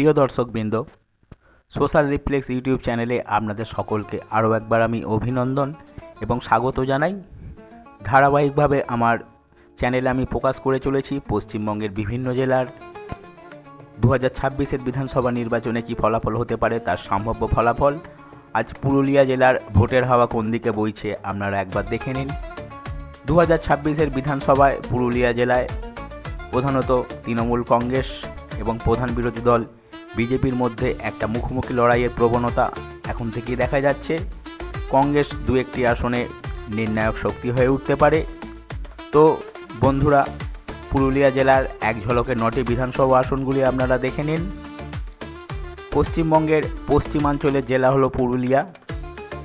প্রিয় দর্শকবৃন্দ, social reflex YouTube চ্যানেলে আপনাদের সকলকে আরও একবার আমি অভিনন্দন এবং স্বাগত জানাই। ধারাবাহিকভাবে আমার চ্যানেলে আমি প্রকাশ করে চলেছি পশ্চিমবঙ্গের বিভিন্ন জেলার। দু হাজার ছাব্বিশের বিধানসভা নির্বাচনে কি ফলাফল হতে পারে, তার সম্ভাব্য ফলাফল। আজ পুরুলিয়া জেলার ভোটের হাওয়া কোন দিকে বইছে, আপনারা একবার দেখে নিন। দু হাজার ছাব্বিশের বিধানসভায় পুরুলিয়া জেলায় প্রধানত তৃণমূল কংগ্রেস এবং প্রধান বিরোধী দল বিজেপির মধ্যে একটা মুখোমুখি লড়াইয়ের প্রবণতা এখন থেকেই দেখা যাচ্ছে। কংগ্রেস দু একটি আসনে নির্ণায়ক শক্তি হয়ে উঠতে পারে। তো বন্ধুরা, পুরুলিয়া জেলার এক ঝলকে নটি বিধানসভা আসনগুলি আপনারা দেখে নিন। পশ্চিমবঙ্গের পশ্চিমাঞ্চলের জেলা হলো পুরুলিয়া।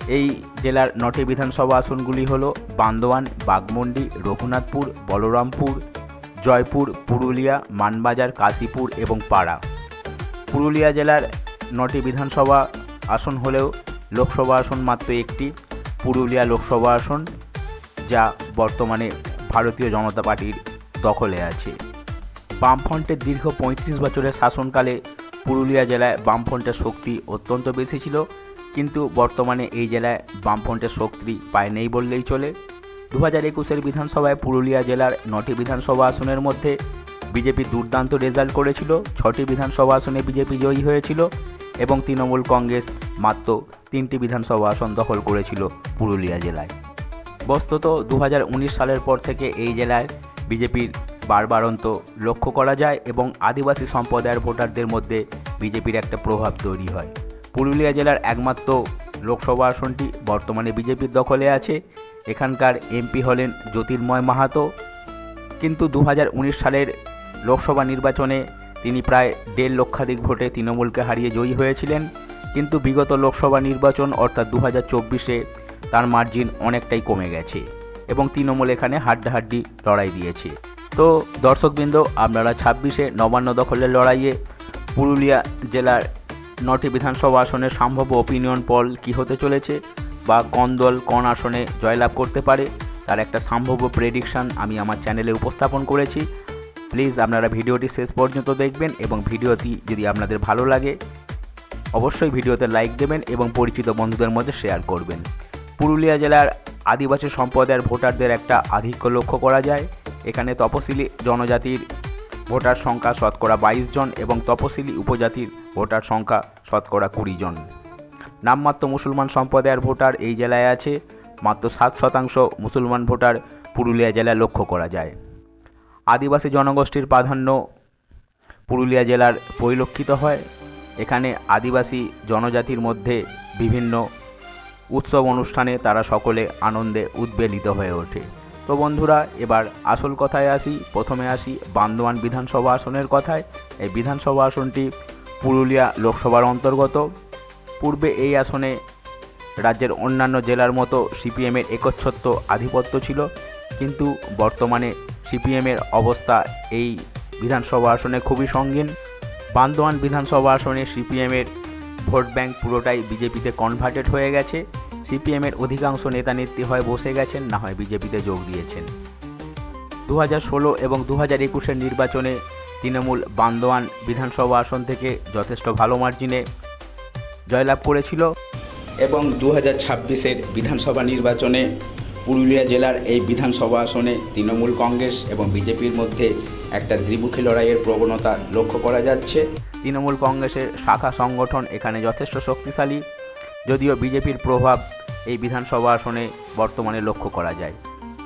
এই জেলার নটি বিধানসভা আসনগুলি হলো বান্দোয়ান, বাগমন্ডি, রঘুনাথপুর, বলরামপুর, জয়পুর, পুরুলিয়া, মানবাজার, কাশীপুর এবং পাড়া। পুরুলিয়া জেলার নটি বিধানসভা আসন হলেও লোকসভা আসন মাত্র একটি, পুরুলিয়া লোকসভা আসন, যা বর্তমানে ভারতীয় জনতা পার্টির দখলে আছে। বামফ্রন্টের দীর্ঘ পঁয়ত্রিশ বছরের শাসনকালে পুরুলিয়া জেলায় বামফ্রন্টের শক্তি অত্যন্ত বেশি ছিল, কিন্তু বর্তমানে এই জেলায় বামফ্রন্টের শক্তি পায় নেই বললেই চলে। দু হাজার একুশের বিধানসভায় পুরুলিয়া জেলার নটি বিধানসভা আসনের মধ্যে বিজেপি দুর্দান্ত রেজাল্ট করেছিল। ছটি বিধানসভা আসনে বিজেপি জয়ী হয়েছিল এবং তৃণমূল কংগ্রেস মাত্র তিনটি বিধানসভা আসন দখল করেছিল পুরুলিয়া জেলায়। বস্তুত দু হাজার উনিশ সালের পর থেকে এই জেলায় বিজেপির বারবারন্ত লক্ষ্য করা যায় এবং আদিবাসী সম্প্রদায়ের ভোটারদের মধ্যে বিজেপির একটা প্রভাব তৈরি হয়। পুরুলিয়া জেলার একমাত্র লোকসভা আসনটি বর্তমানে বিজেপির দখলে আছে। এখানকার এমপি হলেন জ্যোতির্ময় মাহাতো। কিন্তু দু হাজার উনিশ সালের লোকসভা নির্বাচনে তিনি প্রায় দেড় লক্ষাধিক ভোটে তৃণমূলকে হারিয়ে জয়ী হয়েছিলেন, কিন্তু বিগত লোকসভা নির্বাচন অর্থাৎ দু হাজার চব্বিশে তার মার্জিন অনেকটাই কমে গেছে এবং তৃণমূল এখানে হাড্ডাহাড্ডি লড়াই দিয়েছে। তো দর্শকবৃন্দ, আপনারা ছাব্বিশে নবান্ন দখলের লড়াইয়ে পুরুলিয়া জেলার নটি বিধানসভা আসনের সম্ভাব্য অপিনিয়ন পল কি হতে চলেছে বা কোন দল কোন আসনে জয়লাভ করতে পারে, তার একটা সম্ভাব্য প্রেডিকশান আমি আমার চ্যানেলে উপস্থাপন করেছি। প্লিজ আপনারা ভিডিওটি শেষ পর্যন্ত দেখবেন এবং ভিডিওটি যদি আপনাদের ভালো লাগে, অবশ্যই ভিডিওতে লাইক দেবেন এবং পরিচিত বন্ধুদের মধ্যে শেয়ার করবেন। পুরুলিয়া জেলার আদিবাসী সম্প্রদায়ের ভোটারদের একটা আধিক্য লক্ষ্য করা যায়। এখানে তপশিলি জনজাতির ভোটার সংখ্যা শতকরা বাইশ জন এবং তপশিলি উপজাতির ভোটার সংখ্যা শতকরা কুড়ি জন। নামমাত্র মুসলমান সম্প্রদায়ের ভোটার এই জেলায় আছে। মাত্র সাত শতাংশ মুসলমান ভোটার পুরুলিয়া জেলায় লক্ষ্য করা যায়। আদিবাসী জনগোষ্ঠীর প্রাধান্য পুরুলিয়া জেলার পরিলক্ষিত হয়। এখানে আদিবাসী জনজাতির মধ্যে বিভিন্ন উৎসব অনুষ্ঠানে তারা সকলে আনন্দে উদ্বেলিত হয়ে ওঠে। তো বন্ধুরা, এবার আসল কথায় আসি, প্রথমে আসি বান্দোয়ান বিধানসভা আসনের কথায়। এই বিধানসভা আসনটি পুরুলিয়া লোকসভার অন্তর্গত। পূর্বে এই আসনে রাজ্যের অন্যান্য জেলার মতো সিপিএমের একচ্ছত্ব আধিপত্য ছিল, কিন্তু বর্তমানে সিপিএমের অবস্থা এই বিধানসভা আসনে খুবই সঙ্গীন। বান্দোয়ান বিধানসভা আসনে সিপিএমের ভোট ব্যাংক পুরোটাই বিজেপিতে কনভার্টেড হয়ে গেছে। সিপিএমের অধিকাংশ নেতা নেত্রী হয় বসে গেছেন, না হয় বিজেপিতে যোগ দিয়েছেন। দু ষোলো এবং দু হাজার একুশের নির্বাচনে তৃণমূল বান্দোয়ান বিধানসভা আসন থেকে যথেষ্ট ভালো মার্জিনে জয়লাভ করেছিল। এবং দু হাজার বিধানসভা নির্বাচনে পুরুলিয়া জেলার এই বিধানসভা আসনে তৃণমূল কংগ্রেস এবং বিজেপির মধ্যে একটা দ্বিমুখী লড়াইয়ের প্রবণতা লক্ষ্য করা যাচ্ছে। তৃণমূল কংগ্রেসের শাখা সংগঠন এখানে যথেষ্ট শক্তিশালী, যদিও বিজেপির প্রভাব এই বিধানসভা আসনে বর্তমানে লক্ষ্য করা যায়।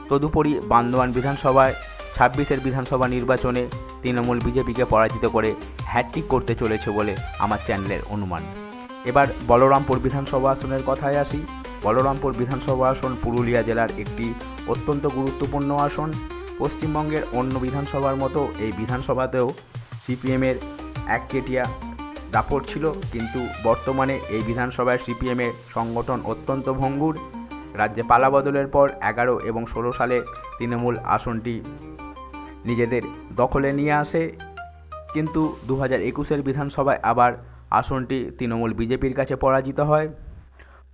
তদুপরি বান্দোয়ান বিধানসভায় ছাব্বিশের বিধানসভা নির্বাচনে তৃণমূল বিজেপিকে পরাজিত করে হ্যাট্রিক করতে চলেছে বলে আমার চ্যানেলের অনুমান। এবার বলরামপুর বিধানসভা আসনের কথায় আসি। বলরামপুর বিধানসভা আসন পুরুলিয়া জেলার একটি অত্যন্ত গুরুত্বপূর্ণ আসন। পশ্চিমবঙ্গের অন্য বিধানসভার মতো এই বিধানসভাতেও সিপিএমের একচেটিয়া দাপট ছিল, কিন্তু বর্তমানে এই বিধানসভায় সিপিএমের সংগঠন অত্যন্ত ভঙ্গুর। রাজ্যে পালাবদলের পর এগারো এবং ষোলো সালে তৃণমূল আসনটি নিজেদের দখলে নিয়ে আসে। কিন্তু দু হাজার একুশের বিধানসভায় আবার আসনটি তৃণমূল বিজেপির কাছে পরাজিত হয়।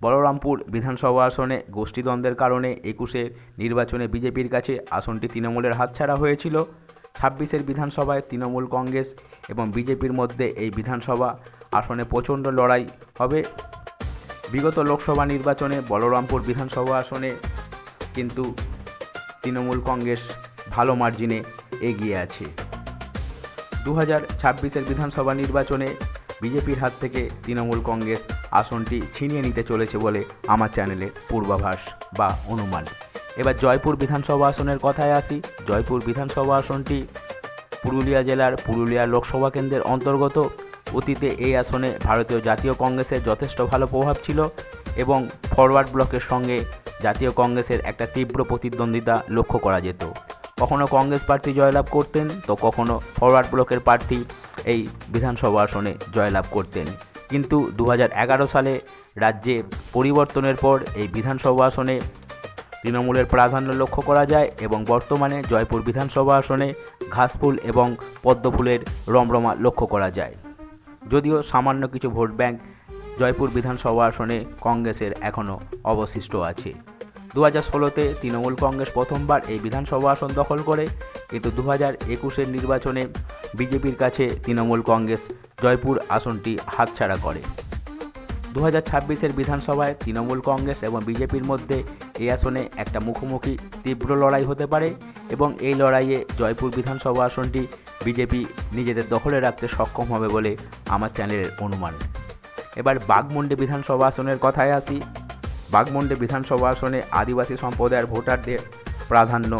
বলরামপুর বিধানসভা আসনে গোষ্ঠীদ্বন্দ্বের কারণে একুশে নির্বাচনে বিজেপির কাছে আসনটি তৃণমূলের হাতছাড়া হয়েছিল। ছাব্বিশের বিধানসভায় তৃণমূল কংগ্রেস এবং বিজেপির মধ্যে এই বিধানসভা আসনে প্রচণ্ড লড়াই হবে। বিগত লোকসভা নির্বাচনে বলরামপুর বিধানসভা আসনে কিন্তু তৃণমূল কংগ্রেস ভালো মার্জিনে এগিয়ে আছে। দু হাজার ছাব্বিশের বিধানসভা নির্বাচনে বিজেপির হাত থেকে তৃণমূল কংগ্রেস আসনটি ছিনিয়ে নিতে চলেছে বলে আমার চ্যানেলে পূর্বাভাস বা অনুমান। এবার জয়পুর বিধানসভা আসনের কথায় আসি। জয়পুর বিধানসভা আসনটি পুরুলিয়া জেলার পুরুলিয়া লোকসভা কেন্দ্রের অন্তর্গত। অতীতে এই আসনে ভারতীয় জাতীয় কংগ্রেসের যথেষ্ট ভালো প্রভাব ছিল এবং ফরওয়ার্ড ব্লকের সঙ্গে জাতীয় কংগ্রেসের একটা তীব্র প্রতিদ্বন্দ্বিতা লক্ষ্য করা যেত। কখনো কংগ্রেস প্রার্থী জয়লাভ করতেন, তো কখনো ফরওয়ার্ড ব্লকের প্রার্থী এই বিধানসভা আসনে জয়লাভ করতেন। কিন্তু দু হাজার এগারো সালে রাজ্যে পরিবর্তনের পর এই বিধানসভা আসনে তৃণমূলের প্রাধান্য লক্ষ্য করা যায় এবং বর্তমানে জয়পুর বিধানসভা আসনে ঘাসফুল এবং পদ্মফুলের রমরমা লক্ষ্য করা যায়। যদিও সামান্য কিছু ভোট ব্যাংক জয়পুর বিধানসভা আসনে কংগ্রেসের এখনও অবশিষ্ট আছে। দু হাজার ষোলোতে তৃণমূল কংগ্রেস প্রথমবার এই বিধানসভা আসন দখল করে, কিন্তু দু হাজার একুশের নির্বাচনে বিজেপির কাছে তৃণমূল কংগ্রেস জয়পুর আসনটি হাতছাড়া করে। দু হাজার ছাব্বিশের বিধানসভায় তৃণমূল কংগ্রেস এবং বিজেপির মধ্যে এই আসনে একটা মুখোমুখি তীব্র লড়াই হতে পারে এবং এই লড়াইয়ে জয়পুর বিধানসভা আসনটি বিজেপি নিজেদের দখলে রাখতে সক্ষম হবে বলে আমার চ্যানেলের অনুমান। এবার বাগমুন্ডি বিধানসভা আসনের কথায় আসি। বাগমুন্ডি বিধানসভা আসনে আদিবাসী সম্প্রদায়ের ভোটারদের প্রাধান্য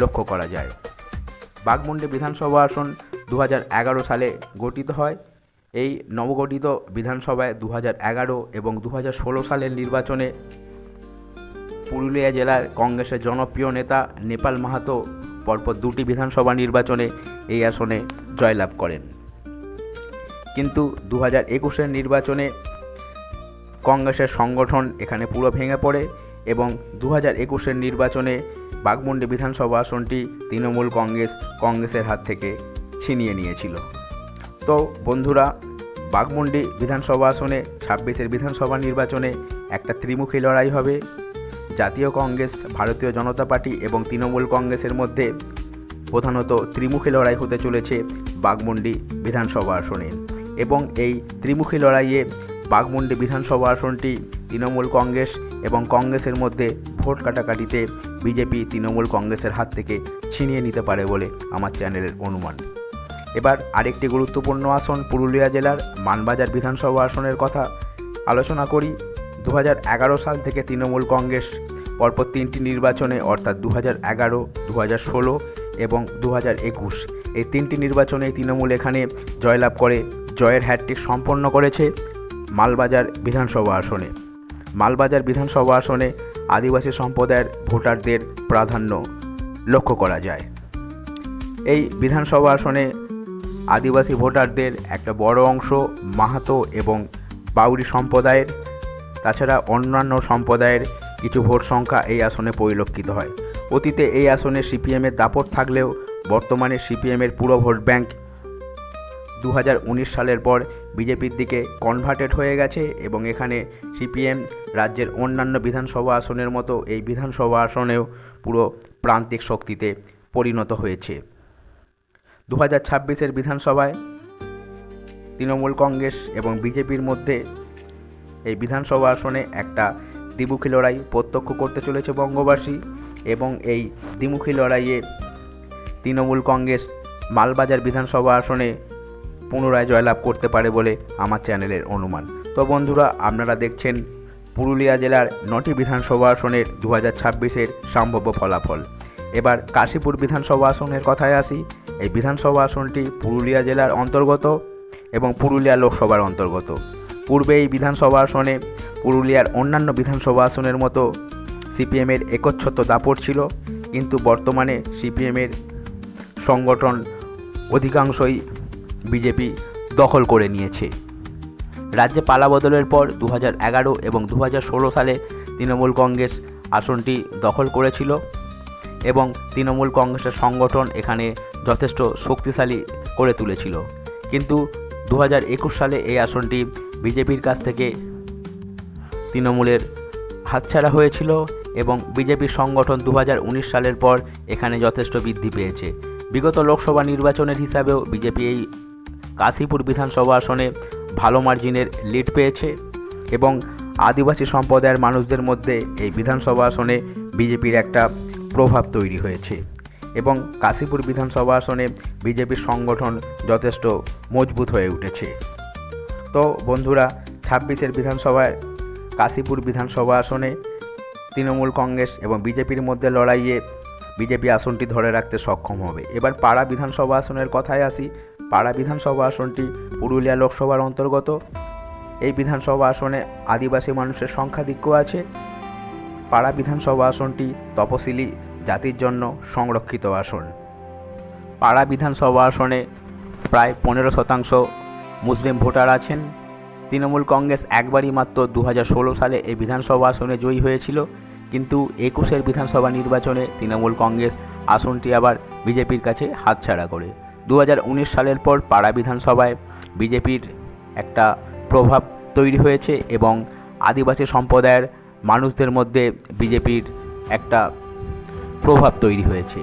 লক্ষ্য করা যায়। বাগমুন্ডি বিধানসভা আসন দু হাজার এগারো সালে গঠিত হয়। এই নবগঠিত বিধানসভায় দু এগারো এবং দু ষোলো সালের নির্বাচনে পুরুলিয়া জেলার কংগ্রেসের জনপ্রিয় নেতা নেপাল মাহাতো পরপর দুটি বিধানসভা নির্বাচনে এই আসনে জয়লাভ করেন। কিন্তু দু হাজার একুশের নির্বাচনে কংগ্রেসের সংগঠন এখানে পুরো ভেঙে পড়ে এবং দু হাজার একুশের নির্বাচনে বাগমুন্ডি বিধানসভা আসনটি তৃণমূল কংগ্রেস, কংগ্রেসের হাত থেকে ছিনিয়ে নিয়েছিল। তো বন্ধুরা বাগমুন্ডি বিধানসভা আসনে ছাব্বিশের বিধানসভা নির্বাচনে একটা ত্রিমুখী লড়াই হবে। জাতীয় কংগ্রেস, ভারতীয় জনতা পার্টি এবং তৃণমূল কংগ্রেসের মধ্যে প্রধানত ত্রিমুখী লড়াই হতে চলেছে বাগমুন্ডি বিধানসভা আসনে। এবং এই ত্রিমুখী লড়াইয়ে বাগমুন্ডি বিধানসভা আসনটি তৃণমূল কংগ্রেস এবং কংগ্রেসের মধ্যে ভোট কাটাকাটিতে বিজেপি তৃণমূল কংগ্রেসের হাত থেকে ছিনিয়ে নিতে পারে বলে আমার চ্যানেলের অনুমান। এবার আরেকটি গুরুত্বপূর্ণ আসন পুরুলিয়া জেলার মানবাজার বিধানসভা আসনের কথা আলোচনা করি। দু সাল থেকে তৃণমূল কংগ্রেস পরপর তিনটি নির্বাচনে, অর্থাৎ দু হাজার এগারো দু হাজার ষোলো এবং দু হাজার একুশ, এই তিনটি নির্বাচনে তৃণমূল এখানে জয়লাভ করে, জয়ের হ্যাটট্রিক সম্পন্ন করেছে। মালবাজার বিধানসভা আসনে। মালবাজার বিধানসভা আসনে আদিবাসী সম্প্রদায়ের ভোটারদের প্রাধান্য লক্ষ্য করা যায়। এই বিধানসভা আসনে আদিবাসী ভোটারদের একটা বড় অংশ মাহাতো এবং বাউরি সম্প্রদায়ের, তাছাড়া অন্যান্য সম্প্রদায়ের কিছু ভোট সংখ্যা এই আসনে পরিলক্ষিত হয়। অতীতে এই আসনে সিপিএমের দাপট থাকলেও বর্তমানে সিপিএমের পুরো ভোট ব্যাংক দু হাজার উনিশ সালের পর বিজেপির দিকে কনভার্টেড হয়ে গেছে এবং এখানে সিপিএম রাজ্যের অন্যান্য বিধানসভা আসনের মতো এই বিধানসভা আসনেও পুরো প্রান্তিক শক্তিতে পরিণত হয়েছে। দু হাজার ছাব্বিশের বিধানসভায় তৃণমূল কংগ্রেস এবং বিজেপির মধ্যে এই বিধানসভা আসনে একটা দ্বিমুখী লড়াই প্রত্যক্ষ করতে চলেছে বঙ্গবাসী এবং এই দ্বিমুখী লড়াইয়ে তৃণমূল কংগ্রেস মালবাজার বিধানসভা আসনে পুনরায় জয়লাভ করতে পারে বলে আমার চ্যানেলের অনুমান। তো বন্ধুরা, আপনারা দেখছেন পুরুলিয়া জেলার নটি বিধানসভা আসনের দু হাজার ছাব্বিশের সম্ভাব্য ফলাফল। এবার কাশীপুর বিধানসভা আসনের কথায় আসি। এই বিধানসভা আসনটি পুরুলিয়া জেলার অন্তর্গত এবং পুরুলিয়া লোকসভার অন্তর্গত। পূর্বে এই বিধানসভা আসনে পুরুলিয়ার অন্যান্য বিধানসভা আসনের মতো সিপিএমের একচ্ছত্র দাপট ছিল, কিন্তু বর্তমানে সিপিএমের সংগঠন অধিকাংশই বিজেপি দখল করে নিয়েছে। রাজ্যে পালাবদলের পর দু এগারো এবং দু হাজার ষোলো সালে তৃণমূল কংগ্রেস আসনটি দখল করেছিল এবং তৃণমূল কংগ্রেসের সংগঠন এখানে যথেষ্ট শক্তিশালী করে তুলেছিল। কিন্তু দু হাজার একুশ সালে এই আসনটি বিজেপির কাছ থেকে তৃণমূলের হাতছাড়া হয়েছিল এবং বিজেপির সংগঠন দু হাজার উনিশ সালের পর এখানে যথেষ্ট বৃদ্ধি পেয়েছে। বিগত লোকসভা নির্বাচনের হিসাবেও বিজেপি এই কাশীপুর বিধানসভা আসনে ভালো মার্জিনের লিড পেয়েছে এবং আদিবাসী সম্প্রদায়ের মানুষদের মধ্যে এই বিধানসভা আসনে বিজেপির একটা প্রভাব তৈরি হয়েছে এবং কাশীপুর বিধানসভা আসনে বিজেপির সংগঠন যথেষ্ট মজবুত হয়ে উঠেছে। তো বন্ধুরা, ছাব্বিশের বিধানসভায় কাশীপুর বিধানসভা আসনে তৃণমূল কংগ্রেস এবং বিজেপির মধ্যে লড়াইয়ে বিজেপি আসনটি ধরে রাখতে সক্ষম হবে। এবার পাড়া বিধানসভা আসনের কথায় আসি। পাড়া বিধানসভা আসনটি পুরুলিয়া লোকসভার অন্তর্গত। এই বিধানসভা আসনে আদিবাসী মানুষের সংখ্যাধিক্য আছে। পাড়া বিধানসভা আসনটি তপশিলি জাতির জন্য সংরক্ষিত আসন। পাড়া বিধানসভা আসনে প্রায় পনেরো শতাংশ মুসলিম ভোটার আছেন। তৃণমূল কংগ্রেস একবারই মাত্র দু হাজার ষোলো সালে এই বিধানসভা আসনে জয়ী হয়েছিল। কিন্তু একুশের বিধানসভা নির্বাচনে তৃণমূল কংগ্রেস আসনটি আবার বিজেপির কাছে হাতছাড়া করে। দু হাজার উনিশ সালের পর পাড়া বিধানসভায় বিজেপির একটা প্রভাব তৈরি হয়েছে এবং আদিবাসী সম্প্রদায়ের মানুষদের মধ্যে বিজেপির একটা প্রভাব তৈরি হয়েছে।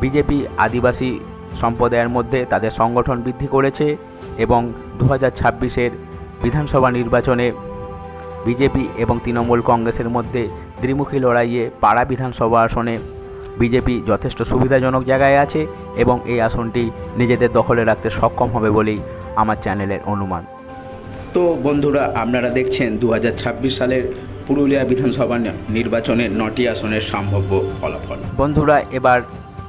বিজেপি আদিবাসী সম্প্রদায়ের মধ্যে তাদের সংগঠন বৃদ্ধি করেছে এবং দু হাজার ছাব্বিশের বিধানসভা নির্বাচনে বিজেপি এবং তৃণমূল কংগ্রেসের মধ্যে দ্বিমুখী লড়াইয়ে পাড়া বিধানসভা আসনে বিজেপি যথেষ্ট সুবিধাজনক জায়গায় আছে এবং এই আসনটি নিজেদের দখলে রাখতে সক্ষম হবে বলেই আমার চ্যানেলের অনুমান। তো বন্ধুরা আপনারা দেখছেন দু হাজার ছাব্বিশ সালের পুরুলিয়া বিধানসভা নির্বাচনের নটি আসনের সম্ভাব্য ফলাফল। বন্ধুরা এবার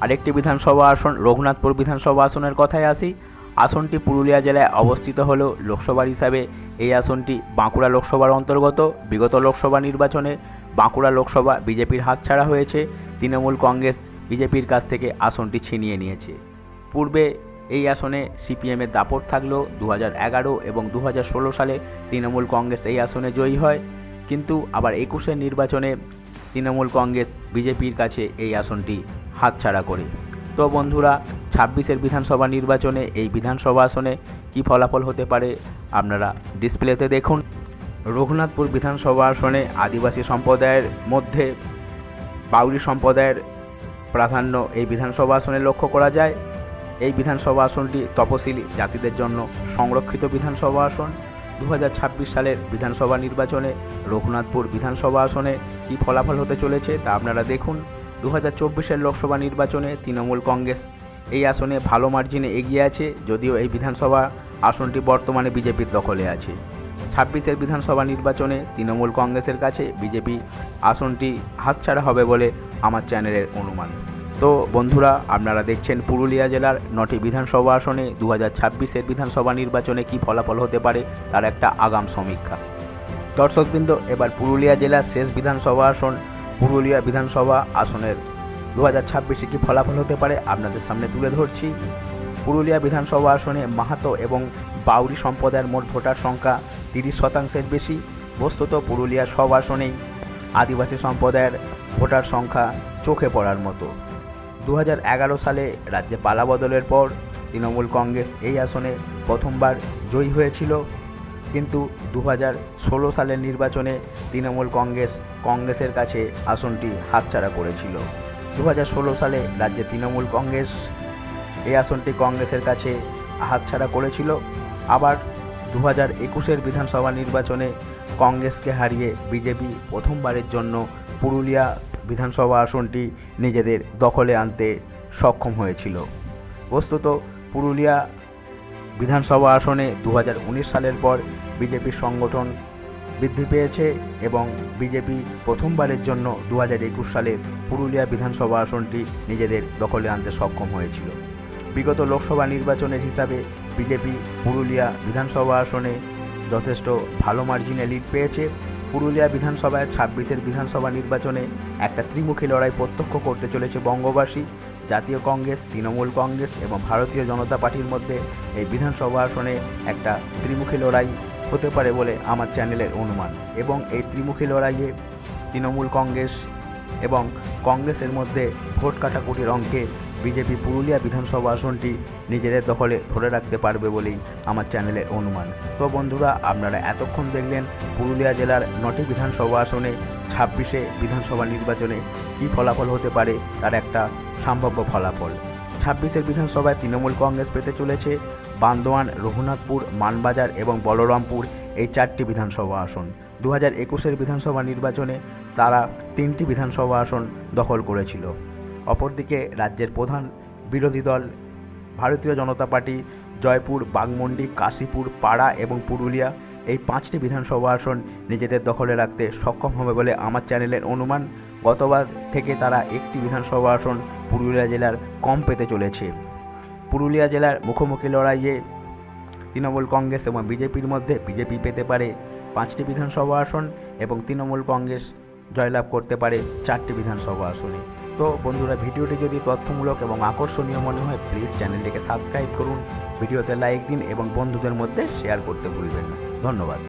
আরেকটি বিধানসভা আসন রঘুনাথপুর বিধানসভা আসনের কথায় আসি। আসনটি পুরুলিয়া জেলায় অবস্থিত হলেও লোকসভার হিসাবে এই আসনটি বাঁকুড়া লোকসভার অন্তর্গত বিগত লোকসভা নির্বাচনে বাঁকুড়া লোকসভা বিজেপির হাতছাড়া হয়েছে, তৃণমূল কংগ্রেস বিজেপির কাছ থেকে আসনটি ছিনিয়ে নিয়েছে। পূর্বে এই আসনে সিপিএমের দাপট থাকলেও দু এগারো এবং দু হাজার ষোলো সালে তৃণমূল কংগ্রেস এই আসনে জয়ী হয়, কিন্তু আবার একুশের নির্বাচনে তৃণমূল কংগ্রেস বিজেপির কাছে এই আসনটি হাতছাড়া করে। তো বন্ধুরা, ছাব্বিশের বিধানসভা নির্বাচনে এই বিধানসভা আসনে কী ফলাফল হতে পারে আপনারা ডিসপ্লেতে দেখুন। রঘুনাথপুর বিধানসভা আসনে আদিবাসী সম্প্রদায়ের মধ্যে বাউরি সম্প্রদায়ের প্রাধান্য এই বিধানসভা আসনে লক্ষ্য করা যায়। এই বিধানসভা আসনটি তপশিলি জাতিদের জন্য সংরক্ষিত বিধানসভা আসন। দু হাজার ছাব্বিশ সালের বিধানসভা নির্বাচনে রঘুনাথপুর বিধানসভা আসনে কী ফলাফল হতে চলেছে তা আপনারা দেখুন। দু হাজার লোকসভা নির্বাচনে তৃণমূল কংগ্রেস এই আসনে ভালো মার্জিনে এগিয়ে আছে, যদিও এই বিধানসভা আসনটি বর্তমানে বিজেপির দখলে আছে। ছাব্বিশের বিধানসভা নির্বাচনে তৃণমূল কংগ্রেসের কাছে বিজেপি আসনটি হাতছাড়া হবে বলে আমার চ্যানেলের অনুমান। তো বন্ধুরা, আপনারা দেখছেন পুরুলিয়া জেলার নটি বিধানসভা আসনে দু হাজার ছাব্বিশের বিধানসভা নির্বাচনে কী ফলাফল হতে পারে তার একটা আগাম সমীক্ষা। দর্শকবৃন্দ, এবার পুরুলিয়া জেলার শেষ বিধানসভা আসন, পুরুলিয়া বিধানসভা আসনের দু হাজার ছাব্বিশে কী ফলাফল হতে পারে আপনাদের সামনে তুলে ধরছি। পুরুলিয়া বিধানসভা আসনে মাহাতো এবং বাউরি সম্প্রদায়ের মোট ভোটার সংখ্যা তিরিশ শতাংশের বেশি, বস্তুত পুরুলিয়ার সব আসনেই আদিবাসী সম্প্রদায়ের ভোটার সংখ্যা চোখে পড়ার মতো। দু হাজার এগারো সালে রাজ্যে পালাবদলের পর তৃণমূল কংগ্রেস এই আসনে প্রথমবার জয়ী হয়েছিল। কিন্তু দু সালের নির্বাচনে তৃণমূল কংগ্রেস কংগ্রেসের কাছে আসনটি হাতছাড়া করেছিল। দু সালে রাজ্যে তৃণমূল কংগ্রেস এই আসনটি কংগ্রেসের কাছে হাতছাড়া করেছিল। আবার দু হাজার একুশের বিধানসভা নির্বাচনে কংগ্রেসকে হারিয়ে বিজেপি প্রথমবারের জন্য পুরুলিয়া বিধানসভা আসনটি নিজেদের দখলে আনতে সক্ষম হয়েছিল। বস্তুত পুরুলিয়া বিধানসভা আসনে দু হাজার উনিশ সালের পর বিজেপির সংগঠন বৃদ্ধি পেয়েছে এবং বিজেপি প্রথমবারের জন্য দু হাজার একুশ সালে পুরুলিয়া বিধানসভা আসনটি নিজেদের দখলে আনতে সক্ষম হয়েছিল। বিগত লোকসভা নির্বাচনের হিসাবে বিজেপি পুরুলিয়া বিধানসভা আসনে যথেষ্ট ভালো মার্জিনে লিড পেয়েছে। পুরুলিয়া বিধানসভায় ছাব্বিশের বিধানসভা নির্বাচনে একটা ত্রিমুখী লড়াই প্রত্যক্ষ করতে চলেছে বঙ্গবাসী। জাতীয় কংগ্রেস, তৃণমূল কংগ্রেস এবং ভারতীয় জনতা পার্টির মধ্যে এই বিধানসভা আসনে একটা ত্রিমুখী লড়াই হতে পারে বলে আমার চ্যানেলের অনুমান। এবং এই ত্রিমুখী লড়াইয়ে তৃণমূল কংগ্রেস এবং কংগ্রেসের মধ্যে ভোট কাটাকুটির অঙ্কে বিজেপি পুরুলিয়া বিধানসভা আসনটি নিজেদের দখলে ধরে রাখতে পারবে বলেই আমার চ্যানেলের অনুমান। তো বন্ধুরা, আপনারা এতক্ষণ দেখলেন পুরুলিয়া জেলার নটি বিধানসভা আসনে ছাব্বিশে বিধানসভা নির্বাচনে কী ফলাফল হতে পারে, তার একটা সম্ভাব্য ফলাফল। ছাব্বিশের বিধানসভায় তৃণমূল কংগ্রেস পেতে চলেছে বান্দোয়ান, রঘুনাথপুর, মানবাজার এবং বলরামপুর এই চারটি বিধানসভা আসন। দু হাজার একুশের বিধানসভা নির্বাচনে তারা তিনটি বিধানসভা আসন দখল করেছিল। অপরদিকে রাজ্যের প্রধান বিরোধী দল ভারতীয় জনতা পার্টি, জয়পুর বাগমন্ডি কাশীপুর, পাড়া এবং পুরুলিয়া এই পাঁচটি বিধানসভা আসন নিজেদের দখলে রাখতে সক্ষম হবে বলে আমার চ্যানেলের অনুমান। গতবার থেকে তারা একটি বিধানসভা আসন পুরুলিয়া জেলার কম পেতে চলেছে। পুরুলিয়া জেলার মুখোমুখি লড়াইয়ে তৃণমূল কংগ্রেস এবং বিজেপির মধ্যে বিজেপি পেতে পারে পাঁচটি বিধানসভা আসন এবং তৃণমূল কংগ্রেস জয়লাভ করতে পারে চারটি বিধানসভা আসনে। তো বন্ধুরা, ভিডিওটি যদি তথ্যমূলক এবং আকর্ষণীয় মনে হয় প্লিজ চ্যানেলটিকে সাবস্ক্রাইব করুন। ভিডিওতে লাইক দিন এবং বন্ধুদের মধ্যে শেয়ার করতে ভুলবেন না। ধন্যবাদ।